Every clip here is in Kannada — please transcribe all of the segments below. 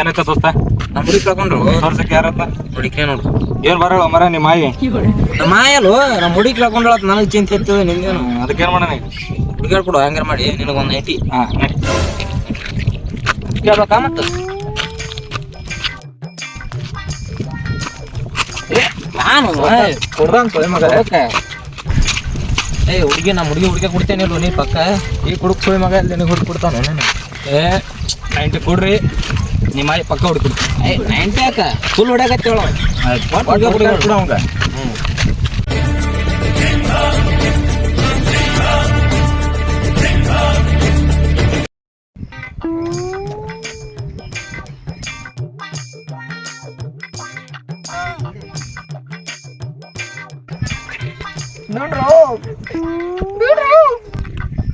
ಏನಕ್ಕ ದೋಸ್ತ? ನಮ್ಮ ಹುಡುಗಿ ಕಳ್ಕೊಂಡ್ರು. ತೋರ್ಸಕ್ಕೆ ಯಾರತ್ತ ಹುಡುಗಿ ನೋಡು. ಏನ್ ಬರಲ್ಲ ಮರ ನಿಮ್ಮ ಮಾಯಿ. ನಮ್ಮ ಮಾಯಲ್ವ ನಮ್ಮ ಹುಡುಗಿ ಕಳ್ಕೊಂಡ್ರ ನನಗೆ ಚಿಂತೆ ಇತ್ತು ನಿಂಗೇನು ಅದಕ್ಕೆ ಏನ್ ಮಾಡೋಣ ಹುಡುಗಾಡ್ ಕೊಡು ಹಂಗಾರ ಮಾಡಿ ನಿನಗೊಂದು ಐಟಿ ಹಾ ನಡಿ. ಕೇಳ್ಬೇಕಾ ಮತ್ತೆ? ನಾನು ಕೊಡ್ದಂತ ಮಗ. ಏ ಹುಡುಗಿ ನಮ್ಮ ಹುಡುಗಿ ಹುಡುಗಿ ಕೊಡ್ತೇನೆ ನೀ ಪಕ್ಕ. ಈ ಕುಡುಕ್ ಸುಳಿ ಮಗ ಅಲ್ಲಿ ನಿನಗೆ ಹುಡುಕ್ ಕೊಡ್ತಾನ ನಾನು? ಏ ನೈಂಟಿ ಕೊಡ್ರಿ ನಿಮ್ಮ ಮಾಯಿ ಪಕ್ಕ ಹುಡುಕ್ ಕೊಡ್ತೀನಿ. ಏ ನೈಂಟಿ ಯಾಕ? ಫುಲ್ ಹೊಡ್ಯಾಕತ್ತೇಳ ಕೊಡ ಅವಂಗ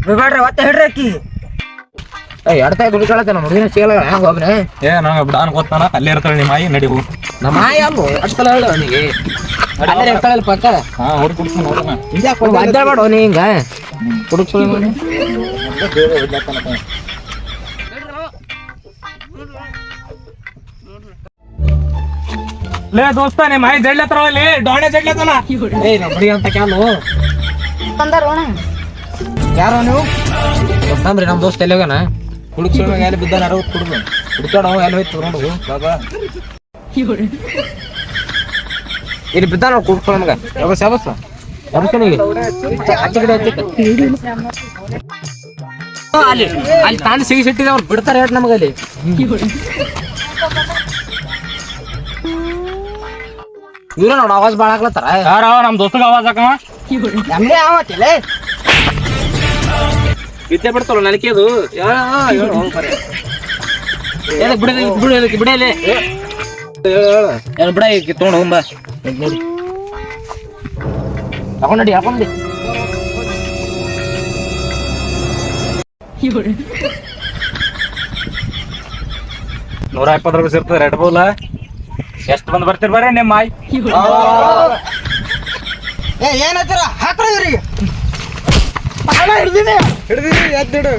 ಬಿಡ್ರಿ ಒತ್ತೆ ಹಿಡ್ರಿ ಅಕ್ಕಿ. ಎಡ್ತಾ ಸಿಗಲ್ಲ ಹೆಂಗ ಹೋಗ್ನೆ ಏ. ನಂಗೆ ಬಿಡಾನ್ ಗೊತ್ತಾನ ಅಲ್ಲೇ ಇರ್ತಾಳೆ ನಿಮ್ಮ ಮಾಯಿ ನಡಿ ನಮ್ಮ ಮಾಯ ಅಲ್ಲು ಅಡ್ಸಲ ಹೇಳು ಅವನಿಗೆ. ಅಲ್ಲೇ ಇರ್ತಾಳಲ್ಲ ಪಕ್ಕ. ಹಾ ಹುಡುಕ್ ಕೊಡ್ತೀನಿ ನೋಡೋಣ ಮಾತಾಡ್ಬೇಡ ನೀ ಹಿಂಗ. ಲೇ ದೋಸ್ತ ನಿಮ್ಮ ಮೈ ಜಡ್ಲತ್ರ ಅಲ್ಲಿ ಡೋಣೆ ಜಡ್ಲತ್ತನ ಏ ನಮ್ಮ ಹುಡುಗಿ ಅಂತ ಕ್ಯಾಲು ಬಂದಾರೋಣ ಯಾರೋ ನೀವು? ಗೊತ್ತಂದ್ರಿ ನಮ್ಮ ದೋಸ್ತ ಎಲ್ಲಿ ಹೋಗಣ ಹುಡುಕ್ ಎಲ್ಲಿ ಬಿದ್ದಾನ ಅರವತ್ತು ಕುಡುದು ಹುಡುಕಾಡ ಎಲ್ಲಿ ಹೋಯ್ತು ನೋಡು ಬಾಬಾ ಇಲ್ಲಿ ಬಿದ್ದಾನ ನೋಡು ನಮ್ಗೆ. ಯಾವ ಸಾಬಸ್ ಯಾವಸ್ಸನಿಗೆ ಆಚೆ ಕಡೆ ಅಲ್ಲಿ ಅಲ್ಲಿ ತಾನು ಸಿಗಿ ಸಿಟ್ಟಿದೆ ಅವ್ರು ಬಿಡ್ತಾರೆ ಹೇಳಿ ನಮಗೆ ಇವ್ರ ನೋಡ ಆವಾಜ್ ಭಾಳ ಆಗ್ಲತ್ತಾರ? ಯಾರ ನಮ್ಮ ದೋಸ್ತಗ ಆವಾಜ್ ಹಾಕವ. ನಮ್ಗೆ ಆವತ್ತಿಲ್ಲ ವಿದ್ಯೆ ಬಿಡ್ತಲ್ಲ ನನಗೆ ಅದು. ಬಿಡಲಿ ಬಿಡಲಿ ಬಿಡಲಿ ಏನು ಬಿಡ ಈಗ ತೊಗೊಂಡು ಹೋಗ್ಬಾ ನೋಡಿ. ತಗೊಂಡಿ ಹಾಕೊಂಡಿ ನೂರ ಇಪ್ಪತ್ತು ರೂಪಾಯಿ ಸಿಗ್ತದೆ ರೆಡ್ ಬೌಲ ಎಷ್ಟು ಬಂದು ಬರ್ತೀರಿ ಬರ್ರಿ ನಿಮ್ಮ ಮಾಯ್? ಏ ಏನತ್ತೀರ ಹಾಕ್ರ ಇವ್ರಿಗೆ. ಹಿಡ್ದಿನಿ. ಹಿಡ್ದಿನಿ ಎದ್ದಿಡು